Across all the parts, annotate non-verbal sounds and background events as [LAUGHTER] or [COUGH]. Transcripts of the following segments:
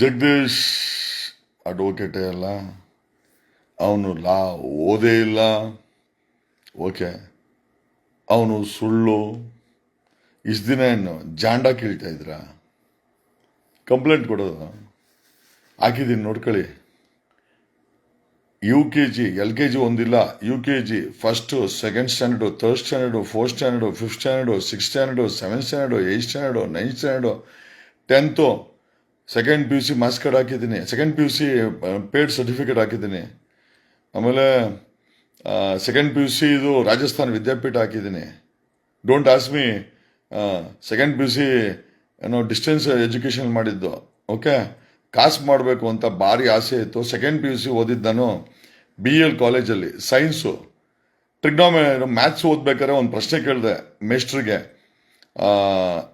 ಜಗದೀಶ್ ಅಡ್ವೊಕೇಟೇ ಅಲ್ಲ, ಅವನು ಲಾ ಓದೇ ಇಲ್ಲ. ಓಕೆ, ಅವನು ಸುಳ್ಳು. ಇಷ್ಟು ದಿನ ಏನು, ಜಾಂಡ ಕೇಳ್ತಾ ಇದ್ರ? ಕಂಪ್ಲೇಂಟ್ ಕೊಡೋದು? ಹಾಕಿದ್ದೀನಿ, ನೋಡ್ಕೊಳ್ಳಿ. U K G, L K G ಒಂದಿಲ್ಲ. U K G first second standard third standard fourth standard fifth standard six standard seventh standard eight standard ninth standard tenth second P U C marks card ಹಾಕಿದ್ದೀನಿ second P U C paid certificate ಹಾಕಿದ್ದೀನಿ. ಆಮೇಲೆ second P U C ಇದು ರಾಜಸ್ಥಾನ್ ವಿದ್ಯಾಪೀಠ ಹಾಕಿದ್ದೀನಿ. Don't me second P U C ಏನೋ distance education ಮಾಡಿದ್ದು. Okay ಕಾಸು ಮಾಡಬೇಕು ಅಂತ ಭಾರಿ ಆಸೆ ಇತ್ತು. ಸೆಕೆಂಡ್ ಪಿ ಯು ಸಿ ಓದಿದ್ದು ನಾನು ಬಿ ಎಲ್ ಕಾಲೇಜಲ್ಲಿ ಸೈನ್ಸು ಟ್ರಿಗ್ನಾಮೆ ಮ್ಯಾಥ್ಸ್ ಓದಬೇಕಾದ್ರೆ ಒಂದು ಪ್ರಶ್ನೆ ಕೇಳಿದೆ ಮೇಸ್ಟ್ರಿಗೆ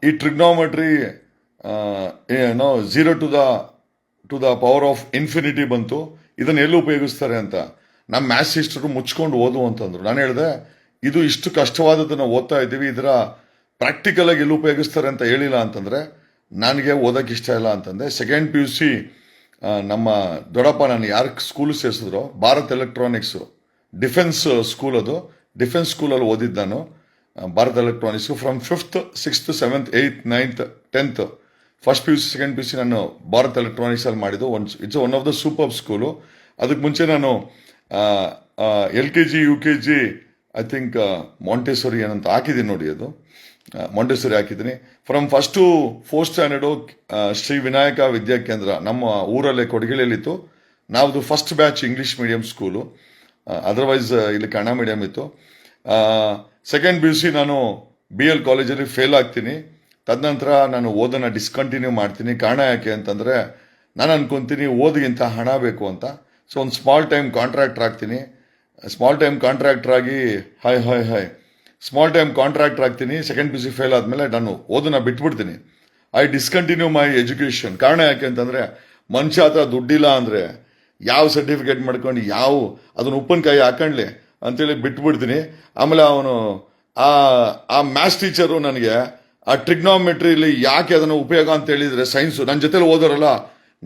ಈ ಟ್ರಿಗ್ನಾಮೆಟ್ರಿ ಏನೋ zero to the to the power of infinity ಬಂತು. ಇದನ್ನು ಎಲ್ಲಿ ಉಪಯೋಗಿಸ್ತಾರೆ ಅಂತ? ನಮ್ಮ ಮ್ಯಾಥ್ಸ್ ಸಿಸ್ಟರು ಮುಚ್ಕೊಂಡು ಓದು ಅಂತಂದ್ರು ನಾನು ಹೇಳಿದೆ, ಇದು ಇಷ್ಟು ಕಷ್ಟವಾದದನ್ನು ಓದ್ತಾ ಇದ್ದೀವಿ, ಇದರ ಪ್ರಾಕ್ಟಿಕಲ್ ಆಗಿ ಎಲ್ಲಿ ಉಪಯೋಗಿಸ್ತಾರೆ ಅಂತ ಹೇಳಿಲ್ಲ ಅಂತಂದರೆ, ನನಗೆ ಓದೋಕ್ಕೆ ಇಷ್ಟ ಇಲ್ಲ ಅಂತಂದೆ. ಸೆಕೆಂಡ್ ಪಿ ಯು ಸಿ ನಮ್ಮ ದೊಡ್ಡಪ್ಪ ನಾನು ಯಾರು ಸ್ಕೂಲ್ ಸೇರಿಸಿದ್ರು, ಭಾರತ್ ಎಲೆಕ್ಟ್ರಾನಿಕ್ಸು ಡಿಫೆನ್ಸ್ ಸ್ಕೂಲ್ ಅದು. ಡಿಫೆನ್ಸ್ ಸ್ಕೂಲಲ್ಲಿ ಓದಿದ್ದು ನಾನು. Bharat electronics from fifth sixth seventh eighth ninth tenth first P U C second P U C ನಾನು ಭಾರತ್ ಎಲೆಕ್ಟ್ರಾನಿಕ್ಸ್ ಅಲ್ಲಿ ಮಾಡಿದ್ದು. One it's one of the super school ಅದಕ್ಕೆ ಮುಂಚೆ ನಾನು L K G U K G I think montessori ಏನಂತ ಹಾಕಿದ್ದೀನಿ ನೋಡಿ ಅದು. ಮಾಂಟೇಶ್ವರಿ ಹಾಕಿದ್ದೀನಿ. From first to fourth standard Shri Vinayaka Vidyakendra ನಮ್ಮ ಊರಲ್ಲೇ ಕೊಡಗಿಳಿಯಲ್ಲಿತ್ತು ನಾವ್ದು first batch English medium school otherwise ಇಲ್ಲಿ ಕನ್ನಡ ಮೀಡಿಯಂ ಇತ್ತು. ಸೆಕೆಂಡ್ ಪಿ ಯು ಸಿ ನಾನು ಬಿ ಎಲ್ ಕಾಲೇಜಲ್ಲಿ ಫೇಲ್ ಆಗ್ತೀನಿ. ತದನಂತರ ನಾನು ಓದನ್ನ ಡಿಸ್ಕಂಟಿನ್ಯೂ ಮಾಡ್ತೀನಿ. ಕಾರಣ ಯಾಕೆ ಅಂತಂದರೆ ನಾನು ಅನ್ಕೊಂತೀನಿ ಓದಿಗಿಂತ ಹಣ ಬೇಕು ಅಂತ. ಸೊ ಒಂದು ಸ್ಮಾಲ್ ಟೈಮ್ ಕಾಂಟ್ರಾಕ್ಟರ್ ಆಗ್ತೀನಿ. ಸ್ಮಾಲ್ ಟೈಮ್ ಕಾಂಟ್ರಾಕ್ಟರ್ ಆಗಿ hi hi hi small time contractor ಆಗ್ತೀನಿ. ಸೆಕೆಂಡ್ ಪಿ ಸಿ ಫೇಲ್ ಆದಮೇಲೆ ನಾನು ಓದನ್ನ ಬಿಟ್ಬಿಡ್ತೀನಿ. ಐ ಡಿಸ್ಕಂಟಿನ್ಯೂ ಮೈ ಎಜುಕೇಷನ್ ಕಾರಣ ಯಾಕೆ ಅಂತಂದರೆ ಮನುಷ್ಯ ಹತ್ರ ದುಡ್ಡಿಲ್ಲ ಅಂದರೆ ಯಾವ ಸರ್ಟಿಫಿಕೇಟ್ ಮಾಡ್ಕೊಂಡು ಯಾವ ಅದನ್ನು ಉಪ್ಪಿನಕಾಯಿ ಹಾಕೊಂಡ್ಲಿ ಅಂತೇಳಿ ಬಿಟ್ಬಿಡ್ತೀನಿ. ಆಮೇಲೆ ಅವನು ಆ ಆ ಮ್ಯಾಥ್ಸ್ ಟೀಚರು ನನಗೆ ಆ ಟ್ರಿಗ್ನಾಮೆಟ್ರಿಲಿ ಯಾಕೆ ಅದನ್ನು ಉಪಯೋಗ ಅಂತ ಹೇಳಿದರೆ ಸೈನ್ಸು ನನ್ನ ಜೊತೆಲಿ ಓದೋರಲ್ಲ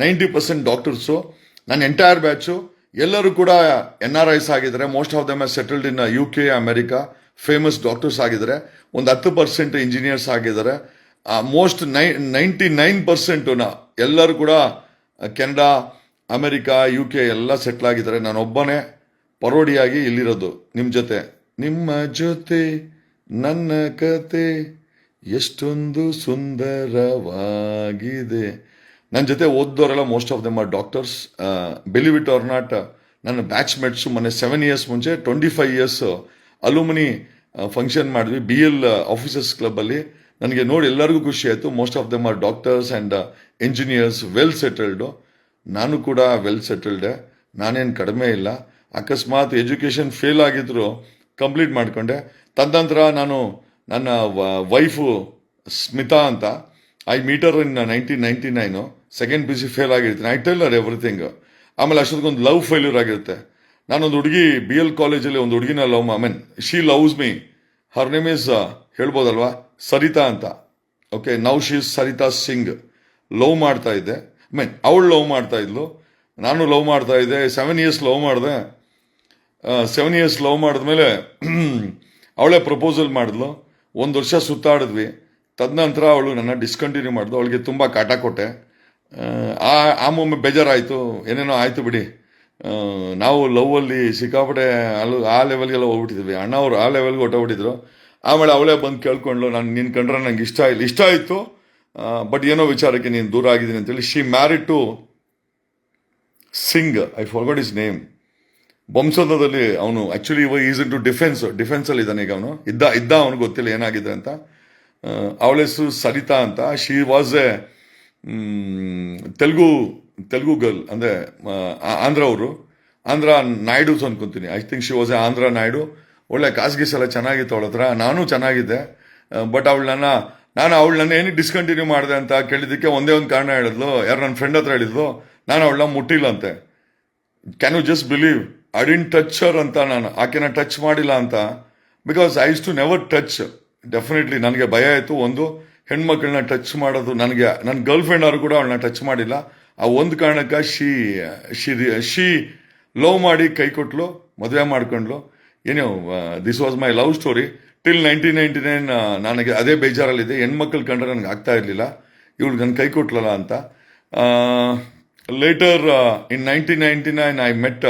ನೈಂಟಿ ಪರ್ಸೆಂಟ್ ಡಾಕ್ಟರ್ಸು ನನ್ನ ಎಂಟೈರ್ ಬ್ಯಾಚು ಎಲ್ಲರೂ ಕೂಡ ಎನ್ ಆರ್ ಐಸ್ ಆಗಿದ್ದಾರೆ. Most of them settled in U K America famous doctors ಆಗಿದ್ದಾರೆ. ಒಂದು ಹತ್ತು ಪರ್ಸೆಂಟ್ ಇಂಜಿನಿಯರ್ಸ್ ಆಗಿದ್ದಾರೆ. ಮೋಸ್ಟ್ ನೈ ನೈಂಟಿ ನೈನ್ ಪರ್ಸೆಂಟುನ ಎಲ್ಲರೂ ಕೂಡ ಕೆನಡಾ ಅಮೆರಿಕಾ ಯು ಕೆ ಎಲ್ಲ ಸೆಟ್ಲ್ ಆಗಿದ್ದಾರೆ. ನಾನೊಬ್ಬನೇ ಪರೋಡಿಯಾಗಿ ಇಲ್ಲಿರೋದು. ನಿಮ್ಮ ಜೊತೆ. ನಿಮ್ಮ ಜೊತೆ, ನನ್ನ ಕತೆ. ಎಷ್ಟೊಂದು ಸುಂದರವಾಗಿದೆ. ನನ್ನ ಜೊತೆ ಓದ್ದವರೆಲ್ಲ most of them are doctors believe it or not ನನ್ನ ಬ್ಯಾಚ್ ಮನೆ ಮೊನ್ನೆ ಸೆವೆನ್ ಇಯರ್ಸ್ ಮುಂಚೆ twenty five years alumni function ಮಾಡಿದ್ವಿ. ಬಿ ಎಲ್ ಆಫೀಸರ್ಸ್ ಕ್ಲಬ್ಬಲ್ಲಿ ನನಗೆ ನೋಡಿ ಎಲ್ಲರಿಗೂ ಖುಷಿ ಆಯಿತು. Most of them are doctors and engineers well settled ನಾನು ಕೂಡ ವೆಲ್ ಸೆಟಲ್ಡೆ ನಾನೇನು ಕಡಿಮೆ ಇಲ್ಲ. ಅಕಸ್ಮಾತ್ ಎಜುಕೇಷನ್ ಫೇಲ್ ಆಗಿದ್ರು ಕಂಪ್ಲೀಟ್ ಮಾಡಿಕೊಂಡೆ. ತದನಂತರ ನಾನು ನನ್ನ ವೈಫು ಸ್ಮಿತಾ ಅಂತ. I meet her in nineteen ninety nine second P C fail ಆಗಿರ್ತೀನಿ I tell her everything ಆಮೇಲೆ ಅಷ್ಟೊಂದು ಲವ್ ಫೇಲ್ಯೂರ್ ಆಗಿರುತ್ತೆ. ನಾನೊಂದು ಹುಡುಗಿ ಬಿ ಎಲ್ ಕಾಲೇಜಲ್ಲಿ ಒಂದು ಹುಡುಗಿನ love I mean she loves me her name is ಹೇಳ್ಬೋದಲ್ವಾ? Sarita ಅಂತ. Okay now she Sarita Singh love ಮಾಡ್ತಾ ಇದ್ದೆ ಐ ಮೀನ್ ಅವಳು ಲವ್ ಮಾಡ್ತಾ ಇದ್ಲು. ನಾನು ಲವ್ ಮಾಡ್ತಾ ಇದ್ದೆ. ಸೆವೆನ್ ಇಯರ್ಸ್ ಲವ್ ಮಾಡಿದೆ. ಸೆವೆನ್ ಇಯರ್ಸ್ ಲವ್ ಮಾಡಿದ್ಮೇಲೆ [CLEARS THROAT] ಅವಳೇ ಪ್ರಪೋಸಲ್ ಮಾಡಿದ್ಲು. ಒಂದು ವರ್ಷ ಸುತ್ತಾಡಿದ್ವಿ. ತದನಂತರ ಅವಳು ನನ್ನ ಡಿಸ್ಕಂಟಿನ್ಯೂ ಮಾಡಿದ್ಳು ಅವಳಿಗೆ ತುಂಬ ಕಾಟ ಕೊಟ್ಟೆ. ಆ ಆ ಮೊಮ್ಮೆ ಬೇಜಾರಾಯಿತು. ಏನೇನೋ ಆಯಿತು ಬಿಡಿ. ನಾವು ಲವ್ವಲ್ಲಿ ಸಿಕ್ಕಾಪಟ್ಟೆ ಅಲ್ಲಿ ಆ ಲೆವೆಲ್ಗೆಲ್ಲ ಹೋಗ್ಬಿಟ್ಟಿದ್ವಿ. ಅಣ್ಣವ್ರು ಆ ಲೆವೆಲ್ಗೆ ಹೊಟ್ಟೋಗ್ಬಿಟ್ಟಿದ್ರು ಆಮೇಲೆ ಅವಳೇ ಬಂದು ಕೇಳ್ಕೊಂಡ್ಳು, ನಾನು ನಿನ್ನ ಕಂಡ್ರೆ ನಂಗೆ ಇಷ್ಟ ಇಲ್ಲ. ಇಷ್ಟ ಆಯಿತು. ಬಟ್ ಏನೋ ವಿಚಾರಕ್ಕೆ ನೀನು ದೂರ ಆಗಿದ್ದೀನಿ ಅಂತೇಳಿ she married to Singh I forgot his name ಬಂಸಂದದಲ್ಲಿ ಅವನು ಆ್ಯಕ್ಚುಲಿ ಇವಾಗ ಈಸ್ ಇನ್ ಟು ಡಿಫೆನ್ಸ್ ಡಿಫೆನ್ಸಲ್ಲಿ ಇದ್ದಾನೆ ಈಗ ಅವನು. ಇದ್ದ ಇದ್ದ ಅವನು ಗೊತ್ತಿಲ್ಲ ಏನಾಗಿದೆ ಅಂತ. ಅವಳ ಹೆಸರು ಸರಿತಾ ಅಂತ. She was a Telugu Telugu girl ಅಂದರೆ ಆಂಧ್ರ ಅವರು. ಆಂಧ್ರ ನಾಯ್ಡುಸ್ ಅನ್ಕೊಂತೀನಿ. I think she was a Andhra Naidu. ಒಳ್ಳೆ ಕಾಸ್ಗೀಸ್ ಎಲ್ಲ ಚೆನ್ನಾಗಿತ್ತು ಅವಳ ಹತ್ರ. ನಾನು ಚೆನ್ನಾಗಿದ್ದೆ. ಬಟ್ ಅವಳನ್ನ ನಾನು ಅವಳನ್ನ ಏನಕ್ಕೆ ಡಿಸ್ಕಂಟಿನ್ಯೂ ಮಾಡಿದೆ ಅಂತ ಕೇಳಿದ್ದಕ್ಕೆ ಒಂದೇ ಒಂದು ಕಾರಣ ಹೇಳಿದ್ಲು. ಯಾರು ನನ್ನ ಫ್ರೆಂಡ್ ಹತ್ರ ಹೇಳಿದ್ಲು. ನಾನು ಅವಳನ್ನ ಮುಟ್ಟಿಲ್ಲ ಅಂತೆ. Can you just believe I didn't touch her ಅಂತ ನಾನು, ಆಕೆನ ಟಚ್ ಮಾಡಿಲ್ಲ ಅಂತ. Because I is to never touch definitely ನನಗೆ ಭಯ ಆಯಿತು. ಒಂದು ಹೆಣ್ಮಕ್ಳನ್ನ ಟಚ್ ಮಾಡೋದು ನನಗೆ, ನನ್ನ ಗರ್ಲ್ ಫ್ರೆಂಡ್ ಅವರು ಕೂಡ ಅವಳನ್ನ ಟಚ್ ಮಾಡಿಲ್ಲ. ಆ ಒಂದು ಕಾರಣಕ್ಕೆ ಶೀ ಶಿ ಶಿ ಲವ್ ಮಾಡಿ ಕೈ ಕೊಟ್ಲು, ಮದುವೆ ಮಾಡ್ಕೊಂಡ್ಲು. ಏನೋ this was my love story till nineteen ninety nine ನನಗೆ ಅದೇ ಬೇಜಾರಲ್ಲಿದೆ. ಹೆಣ್ಮಕ್ಳು ಕಂಡ್ರೆ ನನಗೆ ಆಗ್ತಾ ಇರಲಿಲ್ಲ. ಇವಳು ನನ್ನ ಕೈ ಕೊಟ್ಲಲ್ಲ ಅಂತ. Later in nineteen ninety nine I met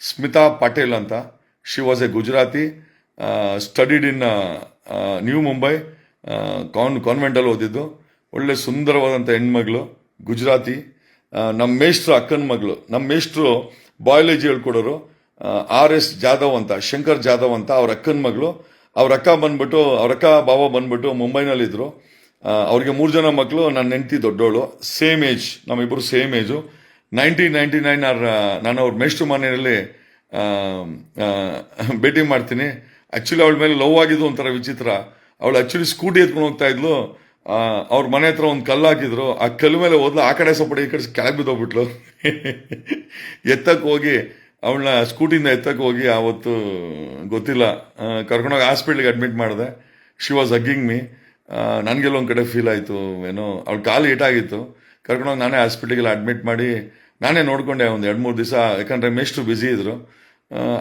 Smita Patel ಅಂತ. She was a Gujarati studied in new Mumbai ಕಾನ್ ಕಾನ್ವೆಂಟಲ್ಲಿ ಓದಿದ್ದು. ಒಳ್ಳೆ ಸುಂದರವಾದಂಥ ಹೆಣ್ಮಗಳು, ಗುಜರಾತಿ ನಮ್ಮ ಮೇಷ್ಟ್ರು ಅಕ್ಕನ ಮಗಳು. ನಮ್ಮ ಮೇಷ್ಟ್ರು ಬಯಾಲಜಿ ಹೇಳ್ಕೊಡೋರು. ಆರ್ ಎಸ್ ಜಾಧವ್ ಅಂತ, ಶಂಕರ್ ಜಾಧವ್ ಅಂತ ಅವ್ರ ಅಕ್ಕನ ಮಗಳು. ಅವ್ರ ಅಕ್ಕ ಬಂದ್ಬಿಟ್ಟು, ಅವ್ರ ಅಕ್ಕ ಬಾಬಾ ಬಂದ್ಬಿಟ್ಟು ಮುಂಬೈನಲ್ಲಿದ್ದರು ಅವ್ರಿಗೆ ಮೂರು ಜನ ಮಕ್ಕಳು ನನ್ನ ಹೆಂಡತಿ ದೊಡ್ಡವಳು same age ನಮ್ಮಿಬ್ಬರು same age nineteen ninety nine ನಾನು ಅವ್ರ ಮೇಷ್ಟ್ರು ಮನೆಯಲ್ಲಿ ಭೇಟಿ ಮಾಡ್ತೀನಿ. ಆ್ಯಕ್ಚುಲಿ ಅವಳ ಮೇಲೆ ಲವ್ ಆಗಿದ್ದು ಒಂಥರ ವಿಚಿತ್ರ. ಅವಳು ಆ್ಯಕ್ಚುಲಿ ಸ್ಕೂಟಿ ಎತ್ಕೊಂಡು ಹೋಗ್ತಾ ಇದ್ಲು. ಅವ್ರ ಮನೆ ಹತ್ರ ಒಂದು ಕಲ್ಲು ಹಾಕಿದ್ರು. ಆ ಕಲ್ಲು ಮೇಲೆ ಹೋದ್ಲು, ಆ ಕಡೆ ಸಪಡಿ ಈ ಕಡೆ ಕೆಳಗೆ ಬಿದ್ದೋಗ್ಬಿಟ್ಲು. ಎತ್ತಕ್ಕೆ ಹೋಗಿ ಅವಳನ್ನ ಸ್ಕೂಟಿಯಿಂದ ಎತ್ತಕ್ಕೆ ಹೋಗಿ ಆವತ್ತು ಗೊತ್ತಿಲ್ಲ. ಕರ್ಕೊಂಡೋಗಿ ಹಾಸ್ಪಿಟ್ಲಿಗೆ ಅಡ್ಮಿಟ್ ಮಾಡಿದೆ. ಶಿ ವಾಸ್ ಹಗ್ಗಿಂಗ್ ಮೀ ನನಗೆಲ್ಲ ಒಂದು ಕಡೆ ಫೀಲ್ ಆಯಿತು. ಏನೋ, ಅವಳು ಕಾಲು ಏಟಾಗಿತ್ತು ಕರ್ಕೊಂಡೋಗಿ ನಾನೇ ಹಾಸ್ಪಿಟ್ಲಿಗೆಲ್ಲ ಅಡ್ಮಿಟ್ ಮಾಡಿ ನಾನೇ ನೋಡ್ಕೊಂಡೆ ಒಂದು ಎರಡು ಮೂರು ದಿವಸ, ಯಾಕಂದರೆ ಮೇಷ್ಟ್ರು ಬ್ಯುಸಿ ಇದ್ದರು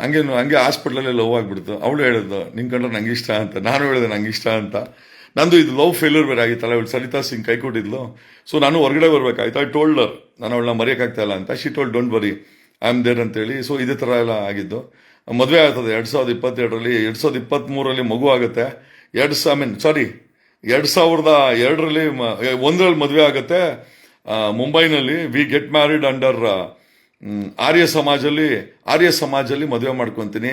ಹಂಗೆ ಹಂಗೆ ಹಾಸ್ಪಿಟ್ಲಲ್ಲಿ ಲವ್ ಆಗಿಬಿಡ್ತು. ಅವಳು ಹೇಳಿದ್ದು, ನಿನ್ ಕಂಡ್ರೆ ನಂಗೆ ಇಷ್ಟ ಅಂತ. ನಾನು ಹೇಳಿದೆ, ನಂಗೆ ಇಷ್ಟ ಅಂತ. ನಂದು ಇದು ಲವ್ ಫೇಲ್ಯೂರ್ ಬೇರೆ ಆಗಿತ್ತಲ್ಲ, ಇವಳು ಸರಿತಾ ಸಿಂಗ್ ಕೈ ಕೊಟ್ಟಿದ್ಲು. ಸೊ ನಾನು ಹೊರಗಡೆ ಬರಬೇಕಾಯ್ತು. ಐ ಟೋಲ್ಡರ್ ನಾನು ಅವಳನ್ನ ಮರೆಯೋಕ್ಕಾಗ್ತಾ ಇಲ್ಲ ಅಂತ. She told don't worry I am there ಅಂತೇಳಿ. ಸೊ ಇದೇ ಥರ ಎಲ್ಲ ಆಗಿದ್ದು. ಮದುವೆ ಆಗ್ತದೆ, ಎರಡು ಸಾವಿರದ ಇಪ್ಪತ್ತೆರಡರಲ್ಲಿ, ಎರಡು ಸಾವಿರದ ಇಪ್ಪತ್ತ್ಮೂರರಲ್ಲಿ ಮಗು ಆಗುತ್ತೆ. ಎರಡು ಸಾ ಐ ಮೀನ್ ಸಾರಿ ಎರಡು ಸಾವಿರದ ಎರಡರಲ್ಲಿ ಒಂದರಲ್ಲಿ ಮದುವೆ ಆಗುತ್ತೆ. ಮುಂಬೈನಲ್ಲಿ we get married under Arya ಸಮಾಜಲ್ಲಿ Arya ಸಮಾಜಲ್ಲಿ ಮದುವೆ ಮಾಡ್ಕೊತೀನಿ.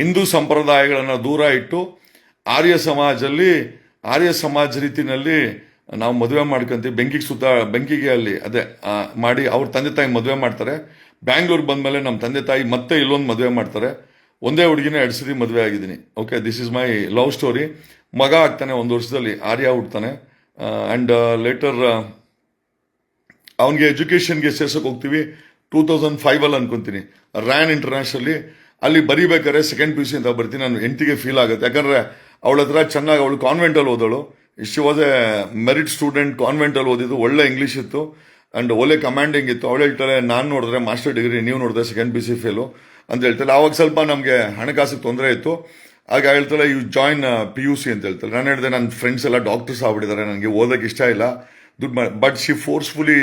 ಹಿಂದೂ ಸಂಪ್ರದಾಯಗಳನ್ನು ದೂರ ಇಟ್ಟು ಆರ್ಯ ಸಮಾಜಲ್ಲಿ, ಆರ್ಯ ಸಮಾಜ ರೀತಿನಲ್ಲಿ ನಾವು ಮದುವೆ ಮಾಡ್ಕೊಂತೀವಿ. ಬೆಂಕಿಗೆ ಸುತ್ತ, ಬೆಂಕಿಗೆ ಅಲ್ಲಿ, ಅದೇ ಮಾಡಿ ಅವ್ರ ತಂದೆ ತಾಯಿ ಮದುವೆ ಮಾಡ್ತಾರೆ. ಬ್ಯಾಂಗ್ಳೂರ್ ಬಂದಮೇಲೆ ನಮ್ಮ ತಂದೆ ತಾಯಿ ಮತ್ತೆ ಇಲ್ಲೊಂದು ಮದುವೆ ಮಾಡ್ತಾರೆ. ಒಂದೇ ಹುಡುಗಿನ ಎರಡು ಸರಿ ಮದುವೆ ಆಗಿದ್ದೀನಿ. Okay this is my love story ಮಗ ಆಗ್ತಾನೆ ಒಂದು ವರ್ಷದಲ್ಲಿ, ಆರ್ಯ ಹುಡ್ತಾನೆ ಆ್ಯಂಡ್ ಲೇಟರ್ ಅವನಿಗೆ ಎಜುಕೇಷನ್ಗೆ ಸೇರ್ಸೋಕೆ ಹೋಗ್ತೀವಿ. ಟೂ ತೌಸಂಡ್ ಫೈವಲ್ಲಿ ಅನ್ಕೊಂತೀನಿ. ರ್ಯಾನ್ ಇಂಟರ್ನ್ಯಾಷನಲ್ಲಿ ಅಲ್ಲಿ ಬರೀಬೇಕಾದ್ರೆ ಸೆಕೆಂಡ್ ಪಿ ಸಿ ಅಂತ ಬರ್ತೀನಿ. ನಾನು ಹೆಂಡತಿಗೆ ಫೀಲ್ ಆಗುತ್ತೆ. ಯಾಕಂದರೆ ಅವಳ ಹತ್ರ ಚೆನ್ನಾಗಿ ಅವಳು ಕಾನ್ವೆಂಟಲ್ಲಿ ಓದೋಳು. She was a merit student ಕಾನ್ವೆಂಟಲ್ಲಿ ಓದಿದ್ದು. ಒಳ್ಳೆ ಇಂಗ್ಲೀಷ್ ಇತ್ತು. ಆ್ಯಂಡ್ ಒಳ್ಳೆ ಕಮಾಂಡಿಂಗ್ ಇತ್ತು. ಅವಳು ಹೇಳ್ತಾರೆ ನಾನು ನೋಡಿದ್ರೆ ಮಾಸ್ಟರ್ ಡಿಗ್ರಿ ನೀವು ನೋಡಿದ್ರೆ ಸೆಕೆಂಡ್ ಪಿ ಸಿ ಫೇಲು ಅಂತ ಹೇಳ್ತಾಳೆ. ಆವಾಗ ಸ್ವಲ್ಪ ನಮಗೆ ಹಣಕಾಸಿಗೆ ತೊಂದರೆ ಇತ್ತು. ಆಗ ಹೇಳ್ತಾಳೆ you join P U C ಅಂತ ಹೇಳ್ತಾರೆ ನಾನು ಹೇಳಿದೆ ನನ್ನ ಫ್ರೆಂಡ್ಸ್ ಎಲ್ಲ ಡಾಕ್ಟರ್ಸ್ ಆಗ್ಬಿಟ್ಟಿದ್ದಾರೆ. ನನಗೆ ಓದೋಕೆ ಇಷ್ಟ ಇಲ್ಲ. ದುಡ್ಡು ಬಟ್ ಶಿ ಫೋರ್ಸ್ಫುಲಿ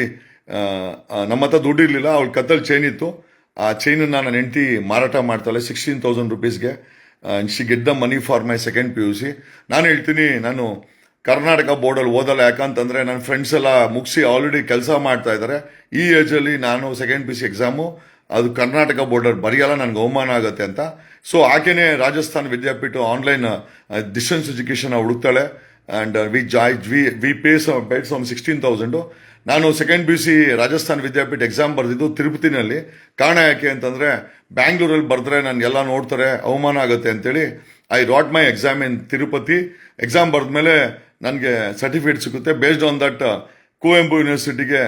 ನಮ್ಮ ಹತ್ರ ದುಡ್ಡು ಇರಲಿಲ್ಲ, ಅವ್ಳ ಕತ್ತಲ್ಲಿ ಚೈನ್ ಇತ್ತು. ಆ ಚೈನನ್ನು ನನ್ನ ಹೆಂಡತಿ ಮಾರಾಟ ಮಾಡ್ತಾಳೆ sixteen thousand ರುಪೀಸ್ಗೆ she get the money for my second P U C ನಾನು ಹೇಳ್ತೀನಿ, ನಾನು ಕರ್ನಾಟಕ ಬೋರ್ಡಲ್ಲಿ ಓದಲ್ಲ, ಯಾಕಂತಂದರೆ ನನ್ನ ಫ್ರೆಂಡ್ಸ್ ಎಲ್ಲ ಮುಗಿಸಿ ಆಲ್ರೆಡಿ ಕೆಲಸ ಮಾಡ್ತಾ ಇದ್ದಾರೆ ಈ ಏಜಲ್ಲಿ ನಾನು ಸೆಕೆಂಡ್ ಪಿ ಸಿ ಎಕ್ಸಾಮು ಅದು ಕರ್ನಾಟಕ ಬೋರ್ಡರ್ ಬರೆಯಲ್ಲ, ನನಗೆ ಅವಮಾನ ಆಗುತ್ತೆ ಅಂತ. So ಆಕೆನೇ Rajasthan Vidyapeeth online distance education ಹುಡುಕ್ತಾಳೆ. And we join we we pay some paid some sixteen thousand ನಾನು second B C Rajasthan Vidyapeeth exam ಬರೆದಿದ್ದು ತಿರುಪತಿನಲ್ಲಿ. ಕಾರಣ ಯಾಕೆ ಅಂತಂದರೆ ಬ್ಯಾಂಗ್ಳೂರಲ್ಲಿ ಬರೆದ್ರೆ ನಾನು ಎಲ್ಲ ನೋಡ್ತಾರೆ, ಅವಮಾನ ಆಗುತ್ತೆ ಅಂತೇಳಿ I wrote my exam in Tirupati exam ಬರೆದ ಮೇಲೆ ನನಗೆ ಸರ್ಟಿಫಿಕೇಟ್ ಸಿಗುತ್ತೆ. ಬೇಸ್ಡ್ ಆನ್ ದಟ್ ಕುವೆಂಪು ಯೂನಿವರ್ಸಿಟಿಗೆ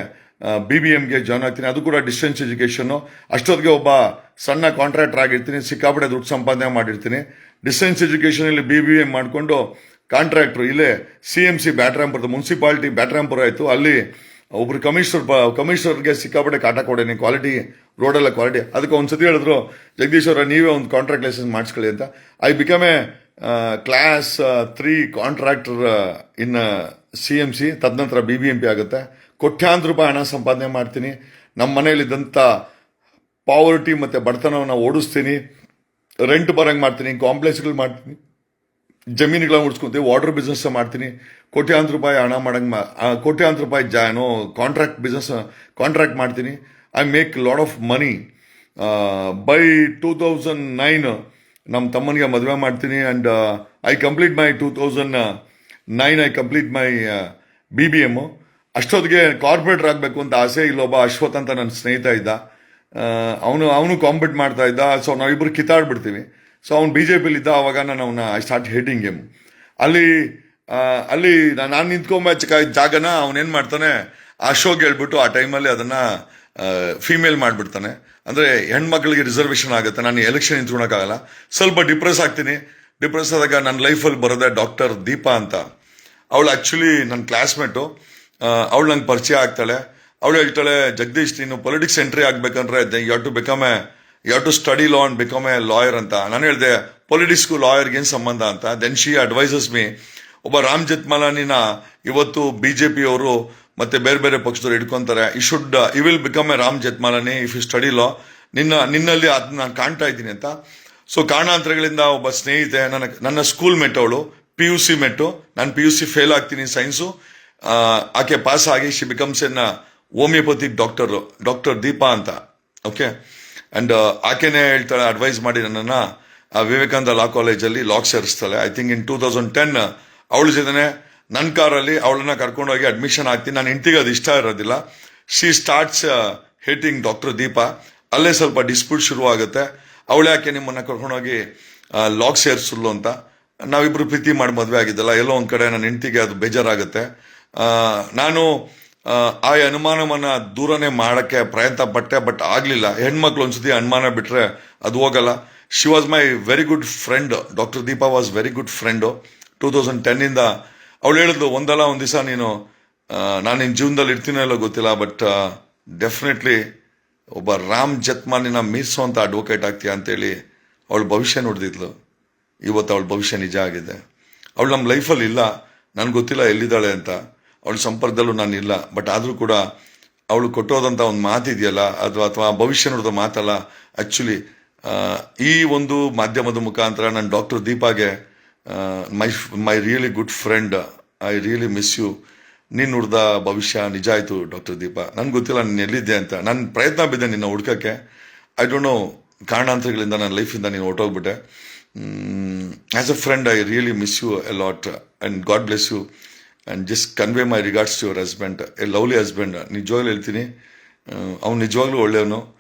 ಬಿ ಬಿ ಎಮ್ಗೆ ಜಾಯ್ನ್ ಆಗ್ತೀನಿ. ಅದು ಕೂಡ ಡಿಸ್ಟೆನ್ಸ್ ಎಜುಕೇಷನ್ನು ಅಷ್ಟೊತ್ತಿಗೆ ಒಬ್ಬ ಸಣ್ಣ ಕಾಂಟ್ರಾಕ್ಟರ್ ಆಗಿರ್ತೀನಿ. ಸಿಕ್ಕಾಪಡೆ ದುಡ್ಡು ಸಂಪಾದನೆ ಮಾಡಿರ್ತೀನಿ. ಡಿಸ್ಟೆನ್ಸ್ ಎಜುಕೇಷನಲ್ಲಿ ಬಿ ಬಿ ಎಂ ಮಾಡಿಕೊಂಡು ಕಾಂಟ್ರಾಕ್ಟ್ರು ಇಲ್ಲೇ ಸಿ ಎಂ ಸಿ ಬ್ಯಾಟ್ರಾಂಪುರದ ಮುನ್ಸಿಪಾಲ್ಟಿ ಬ್ಯಾಟ್ರಾಂಪುರ ಆಯಿತು. ಅಲ್ಲಿ ಒಬ್ರು ಕಮಿಷನರ್ ಕಮಿಷನರ್ಗೆ ಸಿಕ್ಕಾಪಟ್ಟೆ ಕಾಟ ಕೊಡೇನಿ ಕ್ವಾಲಿಟಿ ರೋಡೆಲ್ಲ ಕ್ವಾಲಿಟಿ ಅದಕ್ಕೆ ಒಂದು ಸತಿ ಹೇಳಿದ್ರು, ಜಗದೀಶ್ ಅವರ, ನೀವೇ ಒಂದು ಕಾಂಟ್ರಾಕ್ಟ್ ಲೈಸೆನ್ಸ್ ಮಾಡಿಸ್ಕೊಳ್ಳಿ ಅಂತ. I become a class three contractor in C M C ತದನಂತರ ಬಿ ಬಿ ಎಂ ಪಿ ಆಗುತ್ತೆ. ಕೋಟ್ಯಾಂತರ ರೂಪಾಯಿ ಹಣ ಸಂಪಾದನೆ ಮಾಡ್ತೀನಿ. ನಮ್ಮ ಮನೆಯಲ್ಲಿದ್ದಂಥ ಪಾವರ್ಟಿ ಮತ್ತು ಬಡತನವನ್ನು ಓಡಿಸ್ತೀನಿ. ರೆಂಟ್ ಬರೋಂಗೆ ಮಾಡ್ತೀನಿ ಕಾಂಪ್ಲೆಕ್ಸ್ಗಳು ಮಾಡ್ತೀನಿ. ಜಮೀನುಗಳನ್ನ ಉಳಿಸ್ಕೊಂತೀವಿ ವಾಟರ್ ಬಿಸ್ನೆಸ್ ಮಾಡ್ತೀನಿ, ಕೋಟ್ಯಾಂತರ ರೂಪಾಯಿ ಹಣ ಮಾಡಂಗೆ ಕೋಟ್ಯಾಂತರ ರೂಪಾಯಿ ಜಾ, ಏನೋ ಕಾಂಟ್ರಾಕ್ಟ್ ಬಿಸ್ನೆಸ್ ಕಾಂಟ್ರಾಕ್ಟ್ ಮಾಡ್ತೀನಿ. I make lot of money by two thousand nine ನಮ್ಮ ತಮ್ಮನಿಗೆ ಮದುವೆ ಮಾಡ್ತೀನಿ and I complete my two thousand nine I complete my B B M ಅಷ್ಟೊತ್ತಿಗೆ ಕಾರ್ಪೊರೇಟರ್ ಆಗಬೇಕು ಅಂತ ಆಸೆ ಇಲ್ಲೊಬ್ಬ ಅಶ್ವಥ್ ಅಂತ ನನ್ನ ಸ್ನೇಹಿತ ಇದ್ದ. ಅವನು ಅವನು ಕಾಂಪಿಟ್ ಮಾಡ್ತಾ ಇದ್ದ. ಸೊ ನಾವಿಬ್ಬರು ಕಿತ್ತಾಡ್ಬಿಡ್ತೀವಿ. ಸೊ ಅವ್ನು ಬಿ ಜೆ ಪಿಲಿ ಇದ್ದ ಅವಾಗ ನಾನು ಅವನ ಐ ಸ್ಟಾರ್ಟ್ ಹೇಟಿಂಗ್ ಗೇಮ್ ಅಲ್ಲಿ ಅಲ್ಲಿ ನಾನು ನಿಂತ್ಕೊಂಬ ಜಾಗನ ಅವನೇನು ಮಾಡ್ತಾನೆ ಆ ಶೋಗೆ ಹೇಳ್ಬಿಟ್ಟು ಆ ಟೈಮಲ್ಲಿ ಅದನ್ನು ಫೀಮೇಲ್ ಮಾಡಿಬಿಡ್ತಾನೆ. ಅಂದರೆ ಹೆಣ್ಮಕ್ಳಿಗೆ ರಿಸರ್ವೇಷನ್ ಆಗುತ್ತೆ, ನಾನು ಎಲೆಕ್ಷನ್ ನಿಂತ್ಕೊಳಕ್ಕಾಗಲ್ಲ. ಸ್ವಲ್ಪ ಡಿಪ್ರೆಸ್ ಆಗ್ತೀನಿ. ಡಿಪ್ರೆಸ್ ಆದಾಗ ನನ್ನ ಲೈಫಲ್ಲಿ ಬರೋದೆ ಡಾಕ್ಟರ್ ದೀಪಾ ಅಂತ. ಅವಳು ಆ್ಯಕ್ಚುಲಿ ನನ್ನ ಕ್ಲಾಸ್ಮೇಟು ಅವಳು ನಂಗೆ ಪರಿಚಯ ಆಗ್ತಾಳೆ. ಅವಳು ಹೇಳ್ತಾಳೆ, ಜಗದೀಶ್, ನೀನು ಪೊಲಿಟಿಕ್ಸ್ ಎಂಟ್ರಿ ಆಗ್ಬೇಕಂದ್ರೆ you to become a you to study law and become a lawyer ಅಂತ. ನಾನು ಹೇಳಿದೆ ಪೊಲಿಟಿಕ್ಸ್ಗೂ ಲಾಯರ್ಗೆ ಏನು ಸಂಬಂಧ ಅಂತ. ದೆನ್ ಶಿ ಅಡ್ವೈಸಸ್ ಮೀ ಒಬ್ಬ ರಾಮ್ ಜೇಠ್ಮಲಾನಿನ ಇವತ್ತು ಬಿ ಜೆ ಅವರು ಮತ್ತೆ ಬೇರೆ ಬೇರೆ ಪಕ್ಷದವ್ರು ಹಿಡ್ಕೊತಾರೆ. ಈ should you will become a Ram Jethmalani if you study law ನಿನ್ನ, ನಿನ್ನಲ್ಲಿ ಅದನ್ನ ನಾನು ಕಾಣ್ತಾ ಇದ್ದೀನಿ ಅಂತ. ಸೊ ಕಾರಣಾಂತರಗಳಿಂದ ಒಬ್ಬ ಸ್ನೇಹಿತೆ, ನನ್ನ ನನ್ನ ಸ್ಕೂಲ್ ಮೆಟ್ ಅವಳು ಪಿ ಯು ಸಿ ಮೆಟ್ಟು ನಾನು ಪಿ ಯು ಸಿ ಫೇಲ್ ಆಗ್ತೀನಿ ಸೈನ್ಸು ಆಕೆ ಪಾಸ್ ಆಗಿ she becomes an homeopathic doctor doctor Deepa ಅಂತ. ಓಕೆ ಅಂಡ್ ಆಕೆನೇ ಹೇಳ್ತಾಳೆ ಅಡ್ವೈಸ್ ಮಾಡಿ ನನ್ನನ್ನು ವಿವೇಕಾನಂದ ಲಾ ಕಾಲೇಜಲ್ಲಿ ಲಾಕ್ ಸೇರಿಸ್ತಾಳೆ. I think in two thousand ten ಅವಳ ಜೊತೆನೆ ನನ್ನ ಕಾರಲ್ಲಿ ಅವಳನ್ನ ಕರ್ಕೊಂಡೋಗಿ ಅಡ್ಮಿಷನ್ ಆಗ್ತೀನಿ ನಾನು ಹೆಂಡತಿಗೆ ಅದು ಇಷ್ಟ ಇರೋದಿಲ್ಲ. She starts hating doctor Deepa ಅಲ್ಲೇ ಸ್ವಲ್ಪ ಡಿಸ್ಪ್ಯೂಟ್ ಶುರು ಆಗುತ್ತೆ ಅವಳು ಯಾಕೆ ನಿಮ್ಮನ್ನ ಕರ್ಕೊಂಡೋಗಿ ಲಾಕ್ ಸೇರಿಸಲು ಅಂತ. ನಾವಿಬ್ರು ಪ್ರೀತಿ ಮಾಡಿ ಮದುವೆ ಆಗಿದ್ದಲ್ಲ. ಎಲ್ಲೋ ಒಂದು ಕಡೆ ನನ್ನ ಹೆಂಡತಿಗೆ ಅದು ಬೇಜಾರಾಗುತ್ತೆ. ನಾನು ಆ, ಅನುಮಾನವನ್ನು ದೂರನೇ ಮಾಡಕ್ಕೆ ಪ್ರಯತ್ನ ಪಟ್ಟೆ ಬಟ್ ಆಗಲಿಲ್ಲ. ಹೆಣ್ಮಕ್ಳು ಒಂದ್ಸತಿ ಅನುಮಾನ ಬಿಟ್ರೆ ಅದು ಹೋಗಲ್ಲ. She was my very good friend doctor Deepa was very good friend two thousand ಟೆನ್ನಿಂದ ಅವಳು ಹೇಳಿದ್ಲು ಒಂದಲ್ಲ ಒಂದು ದಿವಸ ನೀನು ನಾನು ನಿನ್ನ ಜೀವನದಲ್ಲಿ ಇರ್ತೀನೋ ಇಲ್ಲ ಗೊತ್ತಿಲ್ಲ ಬಟ್ ಡೆಫಿನೆಟ್ಲಿ ಒಬ್ಬ ರಾಮ್ ಜತ್ಮಾನಿನ ಮೀರಿಸುವಂಥ ಅಡ್ವೊಕೇಟ್ ಆಗ್ತೀಯ ಅಂತೇಳಿ ಅವಳು ಭವಿಷ್ಯ ನೋಡ್ದಿದ್ಲು ಇವತ್ತು ಅವಳ ಭವಿಷ್ಯ ನಿಜ ಆಗಿದೆ. ಅವಳು ನಮ್ಮ ಲೈಫಲ್ಲಿ ಇಲ್ಲ. ನನಗೆ ಗೊತ್ತಿಲ್ಲ ಎಲ್ಲಿದ್ದಾಳೆ ಅಂತ. ಅವಳ ಸಂಪರ್ಕದಲ್ಲೂ ನಾನು ಇಲ್ಲ ಬಟ್ ಆದರೂ ಕೂಡ ಅವಳು ಕೊಟ್ಟೋದಂಥ ಒಂದು ಮಾತಿದೆಯಲ್ಲ ಅಥವಾ ಅಥವಾ ಭವಿಷ್ಯ ನೋಡಿದ ಮಾತಲ್ಲ. ಆ್ಯಕ್ಚುಲಿ ಈ ಒಂದು ಮಾಧ್ಯಮದ ಮುಖಾಂತರ ನಾನು doctor ದೀಪಾಗೆ my my really good friend I really miss you ನೀನು ನುಡ್ದ ಭವಿಷ್ಯ ನಿಜ ಆಯಿತು ಡಾಕ್ಟರ್ ದೀಪ. ನನ್ಗೆ ಗೊತ್ತಿಲ್ಲ ನೀನು ಎಲ್ಲಿದ್ದೆ ಅಂತ. ನಾನು ಪ್ರಯತ್ನ ಬಿದ್ದೆ ನಿನ್ನ ಹುಡ್ಕೋಕ್ಕೆ. ಐ ಡೋಂಟ್ ನೋ ಕಾರಣಾಂತರಗಳಿಂದ ನನ್ನ ಲೈಫಿಂದ ನೀನು ಹೊರಟೋಗ್ಬಿಟ್ಟೆ. As a friend I really miss you a lot and God bless you and just convey my regards to your husband a lovely husband ನಿಜವಾಗ್ಲೂ ಹೇಳ್ತೀನಿ ಅವ್ನು ನಿಜವಾಗ್ಲೂ ಒಳ್ಳೆಯವನು.